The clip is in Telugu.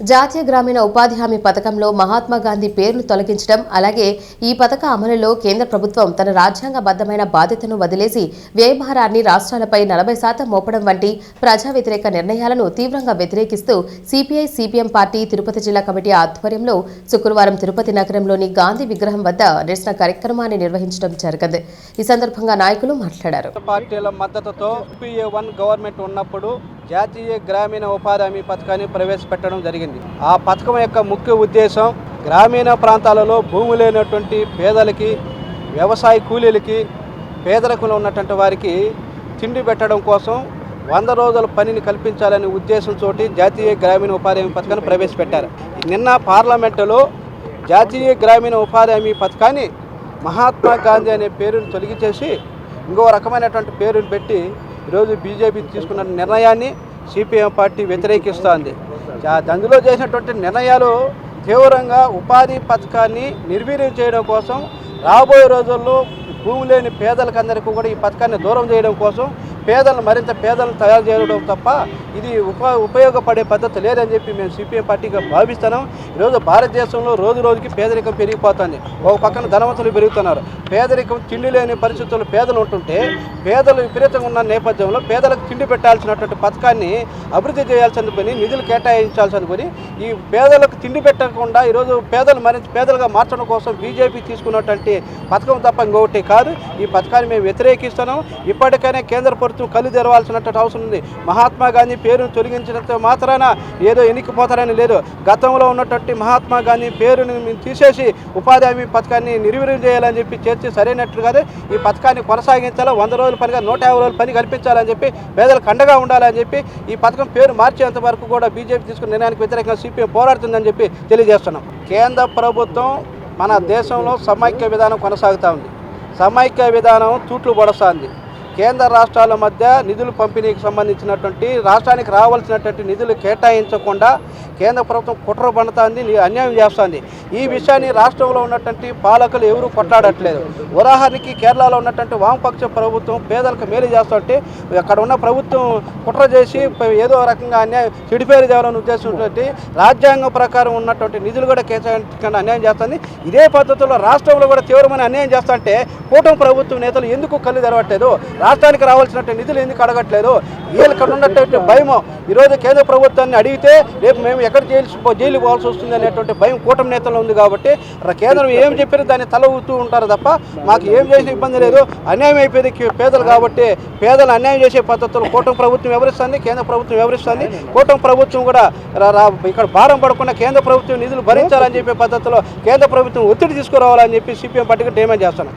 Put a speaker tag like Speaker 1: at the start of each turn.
Speaker 1: జాతీయ గ్రామీణ ఉపాధి హామీ పథకంలో మహాత్మా గాంధీ పేరును తొలగించడం అలాగే ఈ పథక అమలులో కేంద్ర ప్రభుత్వం తన రాజ్యాంగబద్ధమైన బాధ్యతను వదిలేసి వ్యయభారాన్ని రాష్ట్రాలపై నలభై శాతం మోపడం వంటి ప్రజా వ్యతిరేక నిర్ణయాలను తీవ్రంగా వ్యతిరేకిస్తూ సిపిఐ సిపిఎం పార్టీ తిరుపతి జిల్లా కమిటీ ఆధ్వర్యంలో శుక్రవారం తిరుపతి నగరంలోని గాంధీ విగ్రహం వద్ద నిరసన కార్యక్రమాన్ని నిర్వహించడం జరిగింది. ఈ సందర్భంగా నాయకులు మాట్లాడారు.
Speaker 2: పార్టీల మద్దతుతో వన్ గవర్నమెంట్ ఉన్నప్పుడు జాతీయ గ్రామీణ ఉపాధి హామీ పథకాన్ని ప్రవేశపెట్టడం జరిగింది. ఆ పథకం యొక్క ముఖ్య ఉద్దేశం గ్రామీణ ప్రాంతాలలో భూమి లేనటువంటి పేదలకి వ్యవసాయ కూలీలకి పేదరికంలో ఉన్నటువంటి వారికి తిండి పెట్టడం కోసం వంద రోజుల పనిని కల్పించాలనే ఉద్దేశంతో జాతీయ గ్రామీణ ఉపాధి హామీ పథకాన్ని ప్రవేశపెట్టారు. నిన్న పార్లమెంటులో జాతీయ గ్రామీణ ఉపాధి హామీ పథకాన్ని మహాత్మా గాంధీ అనే పేరును తొలగించేసి ఇంకో రకమైనటువంటి పేరును పెట్టి ఈరోజు బీజేపీ తీసుకున్న నిర్ణయాన్ని సిపిఎం పార్టీ వ్యతిరేకిస్తోంది. అందులో చేసినటువంటి నిర్ణయాలు తీవ్రంగా ఉపాధి పథకాన్ని నిర్వీర్యం చేయడం కోసం రాబోయే రోజుల్లో భూమి లేని పేదలకందరికీ కూడా ఈ పథకాన్ని దూరం చేయడం కోసం పేదలను మరింత పేదలను తయారు చేయడం తప్ప ఇది ఉప ఉపయోగపడే పద్ధతి లేదని చెప్పి మేము సిపిఎం పార్టీగా భావిస్తున్నాం. ఈరోజు భారతదేశంలో రోజు రోజుకి పేదరికం పెరిగిపోతుంది. ఒక పక్కన ధనవంతులు పెరుగుతున్నారు. పేదరికం తిండి లేని పరిస్థితుల్లో పేదలు ఉంటుంటే పేదలు విపరీతంగా ఉన్న నేపథ్యంలో పేదలకు తిండి పెట్టాల్సినటువంటి పథకాన్ని అభివృద్ధి చేయాల్సిన పని నిధులు కేటాయించాల్సిన పని. ఈ పేదలకు తిండి పెట్టకుండా ఈరోజు పేదలు మరింత పేదలుగా మార్చడం కోసం బీజేపీ తీసుకున్నటువంటి పథకం తప్ప ఇంకొకటి కాదు. ఈ పథకాన్ని మేము వ్యతిరేకిస్తున్నాం. ఇప్పటికైనా కేంద్ర ప్రభుత్వం కళ్ళు తెరవాల్సినటువంటి అవసరం ఉంది. మహాత్మా గాంధీ పేరును తొలగించడంతో మాత్రాన ఏదో ఎన్నికపోతారని లేదు. గతంలో ఉన్నటువంటి మహాత్మా గాంధీ పేరుని మేము తీసేసి ఉపాధి హామీ పథకాన్ని నిర్వీర్యం చేయాలని చెప్పి చేర్చి సరైనట్లు కాదు ఈ పథకాన్ని కొనసాగించాలా? వంద రోజుల పనిగా నూట యాభై రోజుల పని కల్పించాలని చెప్పి పేదలకు అండగా ఉండాలని చెప్పి ఈ పథకం పేరు మార్చేంత వరకు కూడా బీజేపీ తీసుకున్న నిర్ణయానికి వ్యతిరేకంగా సిపిఎం పోరాడుతుందని చెప్పి తెలియజేస్తున్నాం. కేంద్ర ప్రభుత్వం మన దేశంలో సమైక్య విధానం కొనసాగుతూ ఉంది. సమైక్య విధానం తూట్లు పడుస్తుంది కేంద్ర రాష్ట్రాల మధ్య నిధులు పంపిణీకి సంబంధించినటువంటి రాష్ట్రానికి రావాల్సినటువంటి నిధులు కేటాయించకుండా కేంద్ర ప్రభుత్వం కుట్ర పండుతుంది అన్యాయం చేస్తుంది. ఈ విషయాన్ని రాష్ట్రంలో ఉన్నటువంటి పాలకులు ఎవరు కొట్లాడట్లేదు. ఉదాహరణకి కేరళలో ఉన్నటువంటి వామపక్ష ప్రభుత్వం పేదలకు మేలు చేస్తుంటే అక్కడ ఉన్న ప్రభుత్వం కుట్ర చేసి ఏదో రకంగా అన్యాయం చెడిపేరు చేయాలని ఉద్దేశం రాజ్యాంగం ప్రకారం ఉన్నటువంటి నిధులు కూడా కేటాయించకుండా అన్యాయం చేస్తుంది. ఇదే పద్ధతిలో రాష్ట్రంలో కూడా తీవ్రమైన అన్యాయం చేస్తుంటే కూటమి ప్రభుత్వం నేతలు ఎందుకు కళ్ళు తెరవట్లేదు? రాష్ట్రానికి రావాల్సినటువంటి నిధులు ఎందుకు అడగట్లేదు? వీళ్ళు ఇక్కడ ఉన్నటువంటి భయం ఈరోజు కేంద్ర ప్రభుత్వాన్ని అడిగితే రేపు మేము ఎక్కడ జైలు జైలు పోవాల్సి వస్తుంది అనేటువంటి భయం కూటమి నేతలు ఉంది కాబట్టి కేంద్రం ఏం చెప్పినా దాన్ని తల ఊతూ ఉంటారు తప్ప మాకు ఏం చేసిన ఇబ్బంది లేదు. అన్యాయం అయిపోయింది పేదలు కాబట్టి పేదలు అన్యాయం చేసే పద్ధతులు కూటమి ప్రభుత్వం వివరిస్తుంది కేంద్ర ప్రభుత్వం వివరిస్తుంది. కూటమి ప్రభుత్వం కూడా రా- ఇక్కడ భారం పడకుండా కేంద్ర ప్రభుత్వం నిధులు భరించాలని చెప్పే పద్ధతిలో కేంద్ర ప్రభుత్వం ఒత్తిడి తీసుకురావాలని చెప్పి సిపిఎం పార్టీకి డిమాండ్ చేస్తున్నాం.